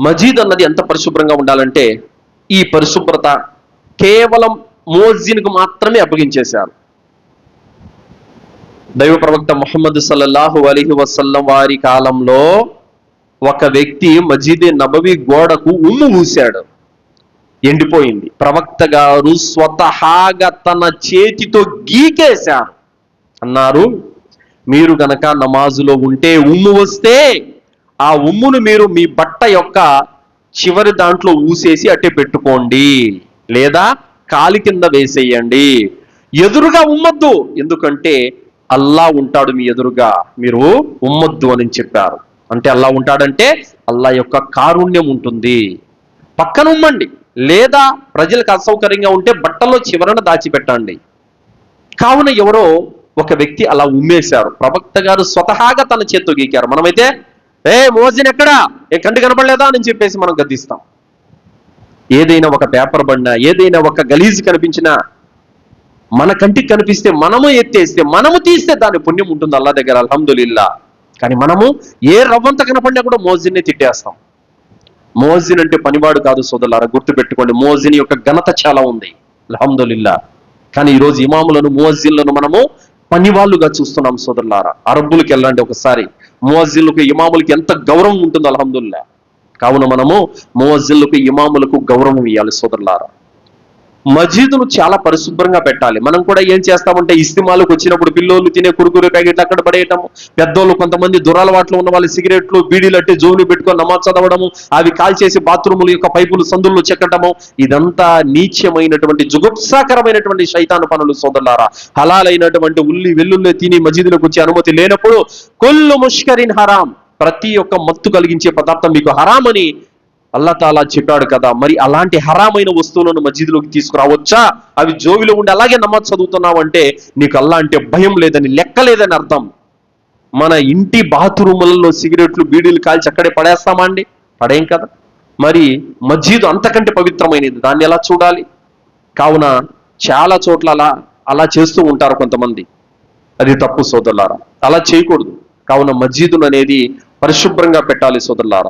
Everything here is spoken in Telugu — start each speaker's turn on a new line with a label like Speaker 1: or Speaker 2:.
Speaker 1: మజీద్ అన్నది ఎంత పరిశుభ్రంగా ఉండాలంటే ఈ పరిశుభ్రత కేవలం మోజిన్కు మాత్రమే అప్పగించేశారు. దైవ ప్రవక్త ముహమ్మద్ సల్లల్లాహు అలీహి వసల్లం వారి కాలంలో ఒక వ్యక్తి మజీద్ నబవి గోడకు ఉమ్ము ఊశాడు ఎండిపోయింది. ప్రవక్త గారు స్వతహాగా తన చేతితో గీకేశారు. అన్నారు మీరు గనక నమాజులో ఉంటే ఉమ్ము వస్తే ఆ ఉమ్మును మీరు మీ బట్ట యొక్క చివరి దాంట్లో ఊసేసి అట్టే పెట్టుకోండి. లేదా కాలి కింద వేసేయండి. ఎదురుగా ఉమ్మద్దు. ఎందుకంటే అల్లా ఉంటాడు మీ ఎదురుగా. మీరు ఉమ్మద్దు అని చెప్పారు. అంటే అల్లా ఉంటాడంటే అల్లా యొక్క కారుణ్యం ఉంటుంది. పక్కన ఉమ్మండి. లేదా ప్రజలకు అసౌకర్యంగా ఉంటే బట్టలో చివరన దాచిపెట్టండి. కావున ఎవరో ఒక వ్యక్తి అలా ఉమ్మేశారు. ప్రవక్త గారు స్వతహాగా తన చేత్తో గీకారు. మనమైతే ఏ మోజిన్ ఎక్కడా? ఏ కంటి కనపడలేదా అని చెప్పేసి మనం గద్దిస్తాం. ఏదైనా ఒక పేపర్ పడినా ఏదైనా ఒక గలీజ్ కనిపించినా మన కంటికి కనిపిస్తే మనము ఎత్తేస్తే మనము తీస్తే దాని పుణ్యం ఉంటుంది అల్లా దగ్గర అల్హమ్దులిల్లా. కానీ మనము ఏ రవ్వంత కనపడినా కూడా మోజిన్నే తిట్టేస్తాం. మోజిన్ అంటే పనివాడు కాదు సోదరులారా గుర్తుపెట్టుకోండి మోజిన్ యొక్క ఘనత చాలా ఉంది అల్హమ్దులిల్లా. కానీ ఈరోజు ఇమాములను మోజిన్లను మనము పనివాళ్ళుగా చూస్తున్నాం సోదరులారా. అరబ్బులకు వెళ్ళండి ఒకసారి. మోజిల్లకు ఇమాములకి ఎంత గౌరవం ఉంటుందో అల్హమ్దుల్లా. కావున మనము మోజిల్లకు ఇమాములకు గౌరవం ఇవ్వాలి సోదరులారా. మజీదును చాలా పరిశుభ్రంగా పెట్టాలి. మనం కూడా ఏం చేస్తామంటే ఇస్తిమాలకు వచ్చినప్పుడు పిల్లోళ్ళు తినే కురుకురు ప్యాకెట్లు అక్కడ పడేయటము పెద్దోళ్ళు కొంతమంది దురాలవాట్లు ఉన్న వాళ్ళు సిగరెట్లు బీడీలు అట్టి జోని పెట్టుకొని నమాజ్ చదవడము అవి కాల్చేసి బాత్రూముల యొక్క పైపులు సందుల్లో చెక్కటము ఇదంతా నీచ్యమైనటువంటి జుగుప్సాకరమైనటువంటి శైతాను పనులు సోదరులారా. హలాలైనటువంటి ఉల్లి వెల్లుల్లి తిని మజీదులకు వచ్చే అనుమతి లేనప్పుడు కొల్లు ముష్కరిన్ హరాం ప్రతి ఒక్క మత్తు కలిగించే పదార్థం మీకు హరామని అల్లా తాలా చెప్పాడు కదా మరి అలాంటి హరామైన వస్తువులను మస్జిద్లోకి తీసుకురావచ్చా? అవి జోవిలో ఉండి అలాగే నమాజ్ చదువుతున్నావు అంటే నీకు అల్లా అంటే భయం లేదని లెక్క లేదని అర్థం. మన ఇంటి బాత్రూములలో సిగరెట్లు బీడీలు కాల్చి అక్కడే పడేస్తామా అండి? పడేం కదా. మరి మస్జిద్ అంతకంటే పవిత్రమైనది. దాన్ని ఎలా చూడాలి? కావున చాలా చోట్ల అలా అలా చేస్తూ ఉంటారు కొంతమంది. అది తప్పు సోదరులారా. అలా చేయకూడదు. కావున మస్జిదును అనేది పరిశుభ్రంగా పెట్టాలి సోదరులారా.